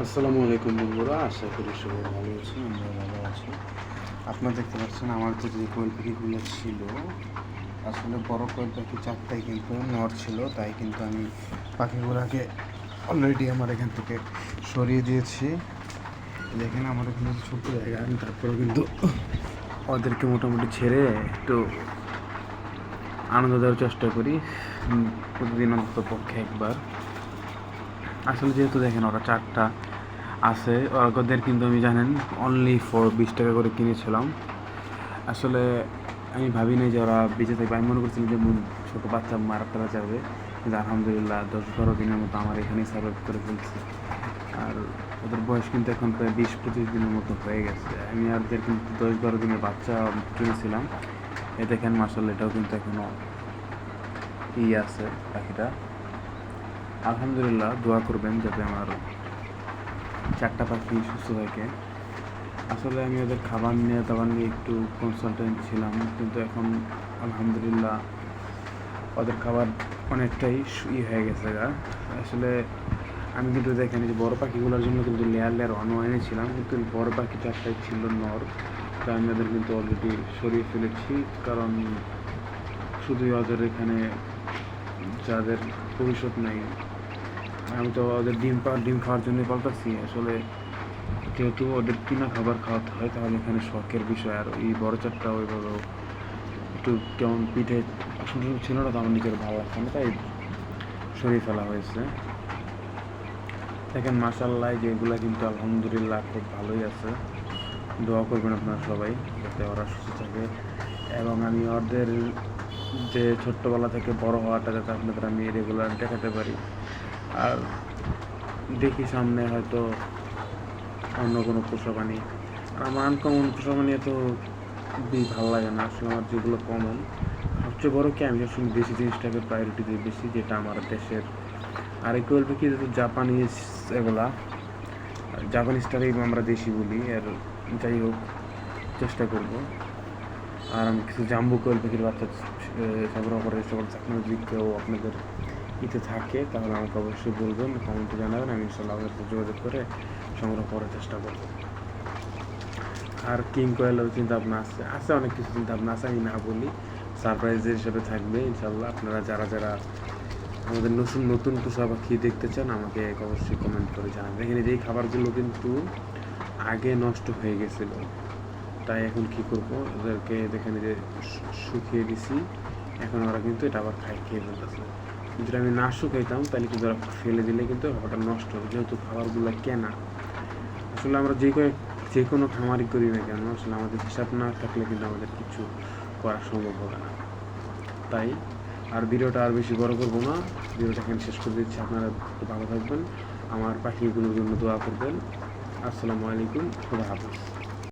আসসালামু আলাইকুম বন্ধুরা, আশা করি সবাই ভালো আছি আমরা ভালো আছি। আপনারা দেখতে পাচ্ছেন আমার যে যে কোয়েল পাখিগুলো ছিল, আসলে বড় কোয়েল পাখি চারটাই কিন্তু নর ছিল, তাই কিন্তু আমি পাখিগুলোকে অলরেডি আমার এখান থেকে সরিয়ে দিয়েছি। দেখেন আমার এখানে ছোট্ট জায়গা, আমি তারপরে কিন্তু ওদেরকে মোটামুটি ছেড়ে একটু আনন্দ দেওয়ার চেষ্টা করি। প্রতিদিন অন্তত পক্ষে একবার। আসলে যেহেতু দেখেন ওরা চারটা আছে, ওদের কিন্তু আমি জানেন অনলি ফর বিশ টাকা করে কিনেছিলাম। আসলে আমি ভাবি নাই যে ওরা বেঁচে থাকবে। আমি মনে করছিলাম যে ছোটো বাচ্চা মারা ফেলা যাবে। কিন্তু আলহামদুলিল্লাহ দশ বারো দিনের মতো আমার এখানেই সার্ভাইভ করে ফেলছে। আর ওদের বয়স কিন্তু এখন প্রায় বিশ, পঁচিশ দিনের মতো হয়ে গেছে। আমি আর ওদের কিন্তু দশ বারো দিনের বাচ্চা কিনেছিলাম। এ দেখেন মার্শাল এটাও কিন্তু এখনও ই আছে পাখিটা আলহামদুলিল্লাহ, দোয়া করবেন যাতে আমার চারটা পাখি সুস্থ থাকে। আসলে আমি ওদের খাবার নিয়ে, দাবার নিয়ে একটু কনসালটেন্ট ছিলাম, কিন্তু এখন আলহামদুলিল্লাহ ওদের খাবার অনেকটাই ই হয়ে গেছে গা। আসলে আমি কিন্তু দেখেন যে বড় পাখিগুলোর জন্য কিন্তু লেয়ার লেয়ার অন ছিলাম, কিন্তু বড় পাখি চারটাই ছিল নর তা আমি ওদের কিন্তু অলরেডি সরিয়ে ফেলেছি, কারণ শুধুই ওদের এখানে যাদের ভবিষ্যৎ নাই। আমি তো ওদের ডিম ডিম খাওয়ার জন্য পাল্টাচ্ছি। আসলে যেহেতু ওদের কিনা খাবার খাওয়াতে হয়, তাহলে এখানে শখের বিষয়। আর এই বড় চারটা ওইভাবে একটু কেমন পিঠে সুন্দর ছিল না তো, আমার নিজের ভালো লাগছে না, তাই সরিয়ে ফেলা হয়েছে। দেখেন মাসাল্লাহ যেগুলো কিন্তু আলহামদুলিল্লাহ খুব ভালোই আছে। দোয়া করবেন আপনারা সবাই, যাতে ওরা সুস্থ থাকে। এবং আমি ওদের যে ছোট্টবেলা থেকে বড় হওয়াটা যাতে আপনাদের আমি রেগুলার দেখাতে পারি। আর দেখি সামনে হয়তো অন্য কোনো পোষা আর আমার আনকমন পোষা পানি এত বেশি ভালো লাগে না, আসলে আমার যেগুলো কমন সবচেয়ে বড় কি আমি সবসময় দেশি জিনিসটাকে প্রায়োরিটি দিই বেশি, যেটা আমার দেশের আর একটু বলবে কি জাপানিজ এগুলা জাপানিজটাকেই আমরা দেশি বলি আর যাই হোক, চেষ্টা করব। আর আমি কিছু জাম্বু কোয়েল পাখির বাচ্চা সংগ্রহ করার চেষ্টা করছি। আপনার যদি কেউ আপনাদের ইতে থাকে, তাহলে আমাকে অবশ্যই বলবেন, কমেন্টে জানাবেন, আমি ইনশাল্লাহ আপনাদের সাথে যোগাযোগ করে সংগ্রহ করার চেষ্টা করব। আর কিং কোয়েলের চিন্তা ভাবনা আছে। আছে অনেক কিছু চিন্তা ভাবনা আছে, আমি না বলি। সারপ্রাইজের হিসেবে থাকবে, ইনশাল্লাহ। আপনারা যারা যারা আমাদের নতুন নতুন পোষা পাখি দেখতে চান, আমাকে অবশ্যই কমেন্ট করে জানাবেন। এখানে যেই খাবারগুলো কিন্তু আগে নষ্ট হয়ে গেছিল তাই এখন কি করব? ওদেরকে দেখেন যে শুকিয়ে দিছি। এখন ওরা কিন্তু এটা আবার খাই খেয়ে ফেলতেছে। যদি আমি না শুকাইতাম, তাহলে কিন্তু ওরা ফেলে দিলে কিন্তু ওটা নষ্ট হবে। যেহেতু খাবারগুলো কেনা। আসলে আমরা যে কয়েক, যে কোনো খামারই করি না কেন, আসলে আমাদের হিসাব না থাকলে কিন্তু আমাদের কিছু করা সম্ভব হবে না। তাই আর ভিডিওটা আর বেশি বড় করব না। ভিডিওটা এখানে শেষ করে দিচ্ছি। আপনারা ভালো থাকবেন। আমার পাখিগুলোর জন্য দোয়া করবেন। আসসালামু আলাইকুম। খুদা হাফিজ।